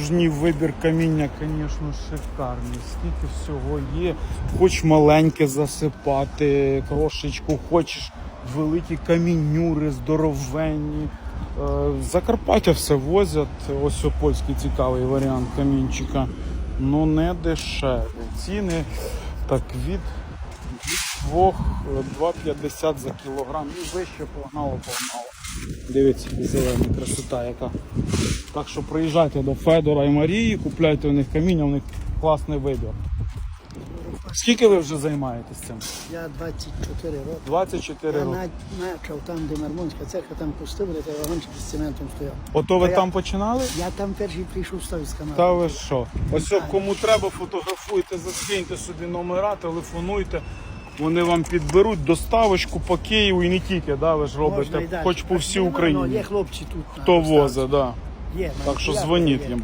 Жній вибір каміння, звісно, шикарний. Скільки всього є. Хоч маленьке засипати, крошечку, хочеш великі камінюри, здоровенні. Е, Закарпаття все возять. Ось польський цікавий варіант камінчика. Ну не дешеві. Ціни так від, від 2, е, 2,50 за кілограм. І вище погнало, погнало. Дивіться, зелена красота яка. Так що приїжджайте до Федора і Марії, купляйте у них каміння, у них класний вибір. Скільки ви вже займаєтесь цим? Я 24 роки. 24 Я роки. почав там, де Мармонська церква, там пустив, де вагончик з цементом стояв. Ото ви А я- там починали? Я там перший прийшов став з каналу. Та ви що? Ось о, кому треба, фотографуйте, заскиньте собі номера, телефонуйте. Вони вам підберуть доставочку по Києву і не тільки, да, ви ж робите, хоч по всій ну, Україні. Є хлопці тут. Хто возить, да. Є, Так що дзвоніть їм.